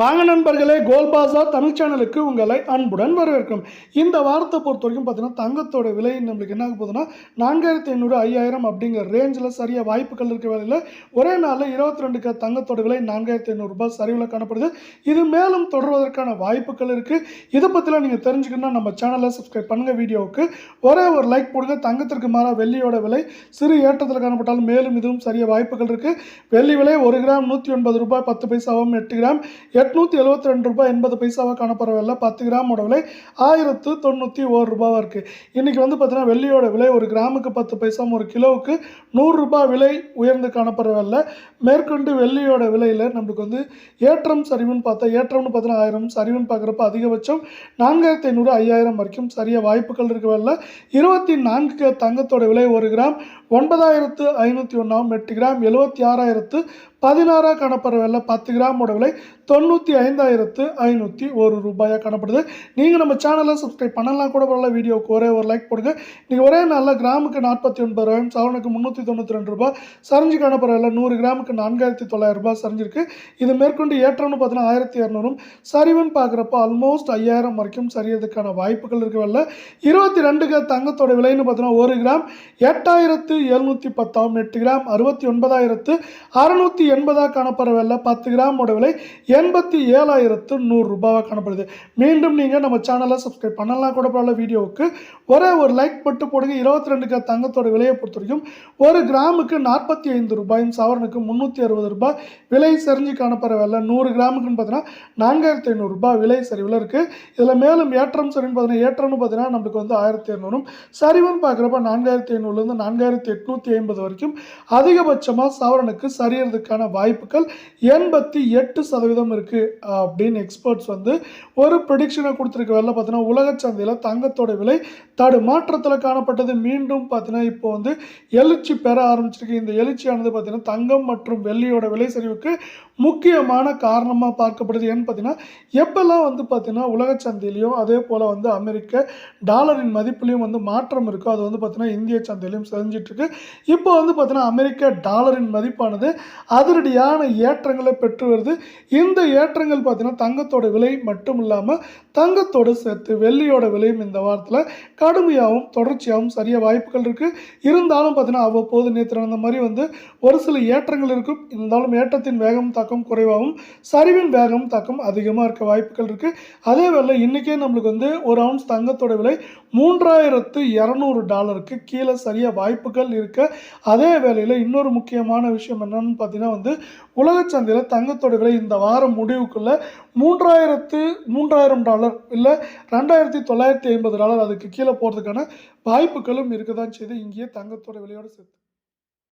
வாங்க நண்பர்களே கோல்பாசா தமிழ் சேனலுக்கு உங்களை அன்புடன் வரவேற்கும். இந்த வாரத்தை பொறுத்த வரைக்கும் பார்த்தீங்கன்னா தங்கத்தோட விலை நம்மளுக்கு என்ன ஆக போகுதுன்னா நான்காயிரத்தி ஐநூறு ஐயாயிரம் அப்படிங்கிற ரேஞ்சில் சரியாக வாய்ப்புகள் இருக்க வேலையில் ஒரே நாளில் இருபத்தி ரெண்டுக்கு தங்கத்தோட விலை நான்காயிரத்தி ஐநூறுரூபா சரிவில் காணப்படுது. இது மேலும் தொடர்வதற்கான வாய்ப்புகள் இருக்குது இதை பற்றிலாம் நீங்கள் தெரிஞ்சுக்கணும்னா நம்ம சேனலை சப்ஸ்கிரைப் பண்ணுங்கள் வீடியோவுக்கு. ஒரே ஒரு லைக் போடுங்க. தங்கத்திற்கு மாறாக வெள்ளியோட விலை சிறு ஏற்றத்தில் காணப்பட்டாலும் மேலும் இதுவும் சரிய வாய்ப்புகள் இருக்குது வெள்ளி விலை ஒரு கிராம் நூற்றி ஒன்பது ரூபாய் பத்து பைசாவும் எட்டு கிராம். எட்நூற்றி எழுபத்தி ரெண்டு ரூபாய் எண்பது பைசாவாக காணப்படவில்லை பத்து கிராமோட விலை ஆயிரத்து தொண்ணூற்றி ஒரு ரூபாவாக இருக்குது இன்றைக்கி வந்து பார்த்தீங்கன்னா வெள்ளியோட விலை ஒரு கிராமுக்கு பத்து பைசாவும் ஒரு கிலோவுக்கு நூறுரூபா விலை உயர்ந்து காணப்படவில்லை மேற்கொண்டு வெள்ளியோட விலையில் நம்மளுக்கு வந்து ஏற்றம் சரிவுன்னு பார்த்தா ஏற்றம்னு பார்த்தீங்கன்னா ஆயிரம் சரிவுன்னு பார்க்குறப்ப அதிகபட்சம் நான்காயிரத்தி ஐநூறு ஐயாயிரம் வரைக்கும் சரிய வாய்ப்புகள் இருக்கவில்லை. இருபத்தி நான்கு தங்கத்தோட விலை ஒரு கிராம் ஒன்பதாயிரத்து ஐநூற்றி ஒன்றாம் எட்டு கிராம் எழுபத்தி ஆறாயிரத்து பதினாறாக காணப்படவில்லை பத்து கிராமோட விலை தொண்ணூற்றி ஐந்தாயிரத்து ஐநூற்றி ஒரு ரூபாயாக காணப்படுது. நீங்கள் நம்ம சேனலை சப்ஸ்கிரைப் பண்ணலாம் கூட பரவாயில்ல வீடியோவுக்கு ஒரே ஒரு லைக் போடுங்க. நீங்கள் ஒரே நாளில் கிராமுக்கு நாற்பத்தி ஒன்பது ரூபாயும் சவனுக்கு முந்நூற்றி தொண்ணூற்றி ரெண்டு ரூபாய் சரிஞ்சு காணப்படவில்லை நூறு கிராமுக்கு நான்காயிரத்தி தொள்ளாயிரம் ரூபாய் சரிஞ்சிருக்கு. இது மேற்கொண்டு ஏற்றம்னு பார்த்தீங்கன்னா ஆயிரத்தி இரநூறும். சரிவுன்னு பார்க்குறப்போ ஆல்மோஸ்ட் ஐயாயிரம் வரைக்கும் சரியறதுக்கான வாய்ப்புகள் இருக்கவில்லை இருபத்தி ரெண்டுக்கு தங்கத்தோட விலைன்னு பார்த்தீங்கன்னா ஒரு கிராம் எட்டாயிரத்து எழுநூற்றி பத்தாம் எட்டு கிராம் அறுபத்தி ஒன்பதாயிரத்து அறுநூற்றி எண்பதாக காணப்படவில்லை பத்து கிராமோட விலை எண்பத்தி ஏழாயிரத்து நூறுரூபாவாக காணப்படுது. மீண்டும் நீங்கள் நம்ம சேனலை சப்ஸ்கிரைப் பண்ணலாம் கூட பரவாயில்ல வீடியோவுக்கு ஒரே ஒரு லைக் மட்டும் போடுங்க. இருபத்தி ரெண்டுக்கு தங்கத்தோட விலையை பொறுத்த வரைக்கும் ஒரு கிராமுக்கு நாற்பத்தி ஐந்து ரூபாயும் சவரனுக்கு முந்நூற்றி அறுபது ரூபாய் விலை சரிஞ்சு காணப்படவில்லை நூறு கிராமுக்குன்னு பார்த்தீங்கன்னா நான்காயிரத்தி ஐநூறுரூபா விலை சரிவில் இருக்குது இதில் மேலும் ஏற்றம் சரின்னு பார்த்தீங்கன்னா ஏற்றம்னு பார்த்தீங்கன்னா நம்மளுக்கு வந்து ஆயிரத்தி இரநூறும் சரிவுன்னு பார்க்குறப்ப நான்காயிரத்தி ஐநூறுலேருந்து நான்காயிரத்தி எட்நூற்றி ஐம்பது வரைக்கும் அதிகபட்சமாக சவரனுக்கு சரியறதுக்கான வாய்ப்புகள் எண்பத்தி எட்டு சதவீதம் இருக்குது அப்படின்னு எக்ஸ்பர்ட்ஸ் வந்து ஒரு ப்ரொடிக்ஷனை கொடுத்துருக்க வேலை பார்த்தீங்கன்னா உலக சந்தையில் தங்கத்தோட விலை தடுமாற்றத்தில் காணப்பட்டது. மீண்டும் பார்த்தீங்கன்னா இப்போ வந்து எழுச்சி பெற ஆரம்பிச்சிருக்கு. இந்த எழுச்சியானது பார்த்தீங்கன்னா தங்கம் மற்றும் வெள்ளியோட விலை சரிவுக்கு முக்கியமான காரணமாக பார்க்கப்படுது ஏன்னு பார்த்தீங்கன்னா எப்போல்லாம் வந்து பார்த்தீங்கன்னா உலக சந்தையிலையும் அதே போல் வந்து அமெரிக்க டாலரின் மதிப்புலையும் வந்து மாற்றம் இருக்கோ அது வந்து பார்த்தீங்கன்னா இந்திய சந்தையிலையும் செஞ்சிட்ருக்கு இப்போ வந்து பார்த்தீங்கன்னா அமெரிக்க டாலரின் மதிப்பானது அது அதிரடியான ஏற்றங்களை பெற்று வருது. இந்த ஏற்றங்கள் பார்த்தீங்கன்னா தங்கத்தோட விலை மட்டும் இல்லாமல் தங்கத்தோடு சேர்த்து வெள்ளியோட விலையும் இந்த வாரத்தில் கடுமையாகவும் தொடர்ச்சியாகவும் சரிய வாய்ப்புகள் இருக்குது இருந்தாலும் பார்த்தீங்கன்னா அவ்வப்போது நேற்று நடந்த மாதிரி வந்து ஒரு சில ஏற்றங்கள் இருக்கும் இருந்தாலும் ஏற்றத்தின் வேகம் தாக்கம் குறைவாகவும் சரிவின் வேகம் தாக்கம் அதிகமாக இருக்க வாய்ப்புகள் இருக்குது அதே வேளை இன்றைக்கே நம்மளுக்கு வந்து ஒரு அவுன்ஸ் தங்கத்தோட விலை மூன்றாயிரத்து இரநூறு டாலருக்கு கீழே சரிய வாய்ப்புகள் இருக்க. அதே வேளையில் இன்னொரு முக்கியமான விஷயம் என்னன்னு பார்த்தீங்கன்னா வந்து உலக சந்தையில் தங்கத்தோட விலை இந்த வாரம் முடிவுக்குள்ள மூன்றாயிரத்து மூன்றாயிரம் டாலர் இல்லை ரெண்டாயிரத்தி தொள்ளாயிரத்தி ஐம்பது டாலர் அதுக்கு கீழே போகிறதுக்கான வாய்ப்புகளும் இருக்க தான் செய்து இங்கேயே தங்கத்தோட விலையோடு சேர்த்து